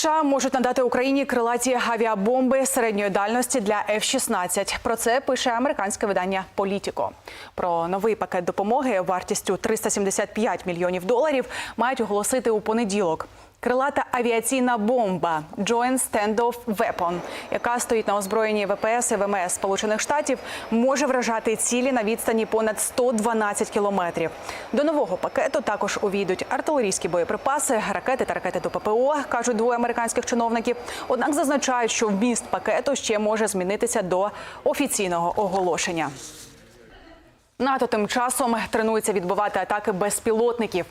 США можуть надати Україні крилаті авіабомби середньої дальності для F-16. Про це пише американське видання Політіко. Про новий пакет допомоги вартістю 375 мільйонів доларів мають оголосити у понеділок. Крилата авіаційна бомба Joint Standoff Weapon, яка стоїть на озброєнні ВПС і ВМС Сполучених Штатів, може вражати цілі на відстані понад 112 кілометрів. До нового пакету також увійдуть артилерійські боєприпаси, ракети та ракети до ППО, кажуть двоє американських чиновників. Однак зазначають, що вміст пакету ще може змінитися до офіційного оголошення. НАТО тим часом тренується відбивати атаки безпілотників.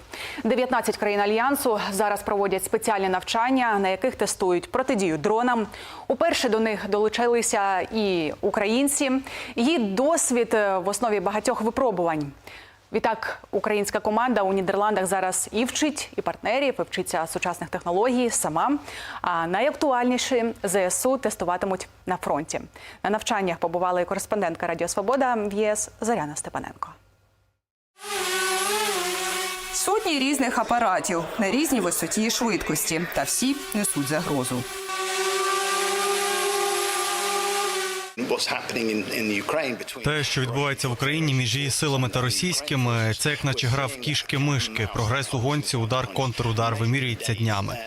19 країн альянсу зараз проводять спеціальні навчання, на яких тестують протидію дронам. Уперше до них долучилися і українці. Її досвід в основі багатьох випробувань. Відтак, українська команда у Нідерландах зараз і вчить, і партнерів, і вчиться сучасних технологій сама. А найактуальніші ЗСУ тестуватимуть на фронті. На навчаннях побувала і кореспондентка Радіо Свобода в ЄС Зоряна Степаненко. Сотні різних апаратів на різній висоті і швидкості, та всі несуть загрозу. Те, що відбувається в Україні між її силами та російськими, це як наче гра в кішки-мишки. Прогрес у гонці, удар, контрудар вимірюється днями.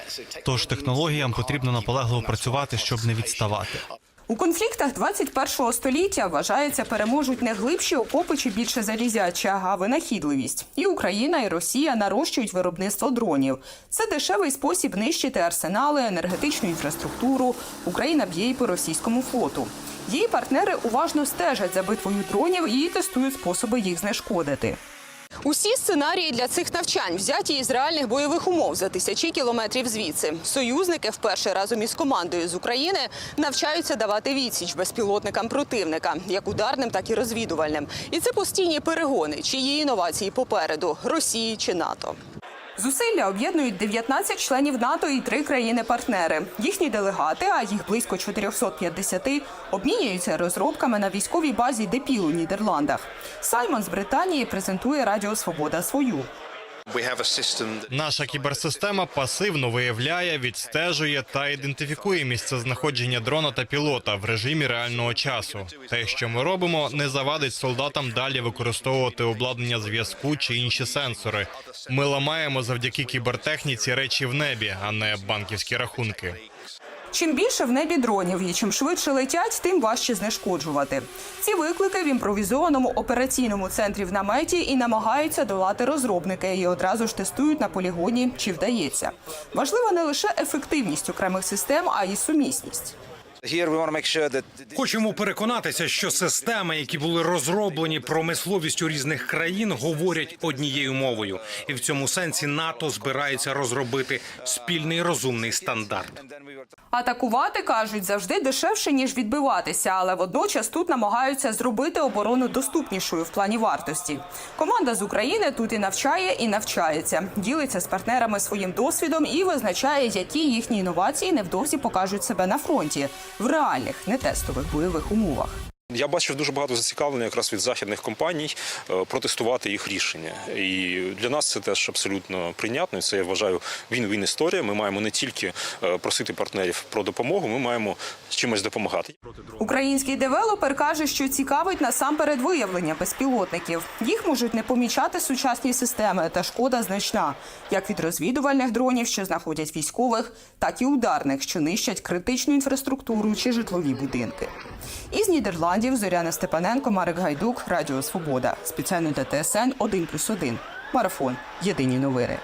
Тож технологіям потрібно наполегливо працювати, щоб не відставати. У конфліктах 21-го століття вважається переможуть не глибші окопи чи більше залізяча, а винахідливість. І Україна, і Росія нарощують виробництво дронів. Це дешевий спосіб нищити арсенали, енергетичну інфраструктуру. Україна б'є і по російському флоту. Її партнери уважно стежать за битвою дронів і тестують способи їх знешкодити. Усі сценарії для цих навчань взяті із реальних бойових умов за тисячі кілометрів звідси. Союзники вперше разом із командою з України навчаються давати відсіч безпілотникам противника, як ударним, так і розвідувальним. І це постійні перегони, чиї інновації попереду Росії чи НАТО. Зусилля об'єднують 19 членів НАТО і три країни-партнери. Їхні делегати, а їх близько 450, обмінюються розробками на військовій базі Депіл у Нідерландах. Саймон з Британії презентує Радіо Свобода свою. Наша кіберсистема пасивно виявляє, відстежує та ідентифікує місце знаходження дрона та пілота в режимі реального часу. Те, що ми робимо, не завадить солдатам далі використовувати обладнання зв'язку чи інші сенсори. Ми ламаємо завдяки кібертехніці речі в небі, а не банківські рахунки. Чим більше в небі дронів і чим швидше летять, тим важче знешкоджувати. Ці виклики в імпровізованому операційному центрі в наметі і намагаються долати розробники і одразу ж тестують на полігоні, чи вдається. Важлива не лише ефективність окремих систем, а й сумісність. Хочемо переконатися, що системи, які були розроблені промисловістю різних країн, говорять однією мовою, і в цьому сенсі НАТО збирається розробити спільний розумний стандарт. Атакувати кажуть завжди дешевше ніж відбиватися, але водночас тут намагаються зробити оборону доступнішою в плані вартості. Команда з України тут і навчає, і навчається, ділиться з партнерами своїм досвідом і визначає, які їхні інновації невдовзі покажуть себе на фронті в реальних, не тестових бойових умовах. Я бачив дуже багато зацікавлення якраз від західних компаній е, протестувати їх рішення. І для нас це теж абсолютно прийнятно. Це я вважаю він-він історія. Ми маємо не тільки е, просити партнерів про допомогу, ми маємо чимось допомагати. Український девелопер каже, що цікавить насамперед виявлення безпілотників. Їх можуть не помічати сучасні системи, та шкода значна, як від розвідувальних дронів, що знаходять військових, так і ударних, що нищать критичну інфраструктуру чи житлові будинки. Із Нідерландів Зоряна Степаненко, Марик Гайдук, Радіо Свобода. Спеціально для ТСН 1+,1. Марафон. Єдині новини.